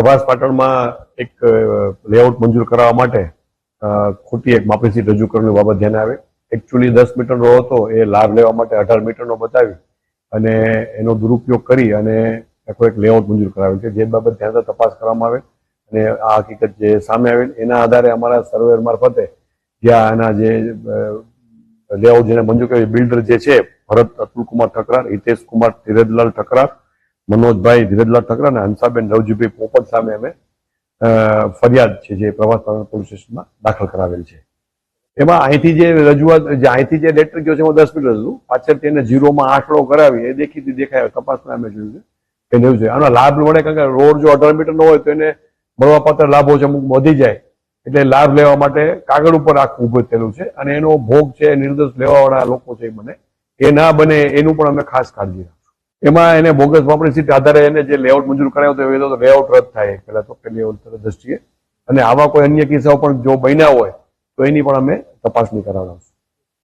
પ્રભાસ પાટણમાં એક લેઆઉટ મંજૂર કરાવવા માટે ખોટી એક માપી સીટ રજૂ કરવાની બાબત ધ્યાને આવે. એકચ્યુઅલી દસ મીટરનો હતો, એ લાભ લેવા માટે અઢાર મીટરનો બતાવી અને એનો દુરુપયોગ કરી અને આખો એક લેઆઉટ મંજૂર કરાવેલ છે. જે બાબત ધ્યાન તપાસ કરવામાં આવે અને આ હકીકત જે સામે આવેલ, એના આધારે અમારા સર્વેર મારફતે જ્યાં એના જે લેઆઉટ જેને મંજૂર કર્યું બિલ્ડર જે છે, ભરત અતુલકુમાર ઠકરાર, હિતેશ કુમાર ધીરજલાલ ઠકરાર મનોજભાઈ ધીરજલાલ ઠકરા અને હંસાબેન રવજીભાઈ પોપટ સામે અમે ફરિયાદ છે જે પ્રવાસ પોલીસ સ્ટેશનમાં દાખલ કરાવેલ છે. એમાં અહીંથી જે રજૂઆત, જે અહીંથી જે લેટર ગયો છે એમાં દસ મીટર હતું પાછળથી એને ઝીરોમાં આંકડો કરાવી, એ દેખીતી દેખાય તપાસમાં અમે જોયું છે કે લેવું જોઈએ આનો લાભ મળે કારણ કે રોડ જો અઢાર મીટરનો હોય તો એને મળવાપાત્ર લાભો છે, અમુક વધી જાય. એટલે લાભ લેવા માટે કાગળ ઉપર આખું ઉભું થયેલું છે અને એનો ભોગ છે, નિર્દોષ લેવાવાળા લોકો છે એ બને. એ ના બને, એનું પણ અમે ખાસ કાળજી રાખશું એમાં એને બોગસ સીટ આધારે એને જે લેઆઉટ મંજૂર કરાયો તો એ તો લેઆઉટ રદ થાય. પહેલા તો પેલી દ્રષ્ટિએ. અને આવા કોઈ અન્ય કિસ્સાઓ પણ જો બન્યા હોય, તો એની પણ અમે તપાસણી કરાવડાવશું.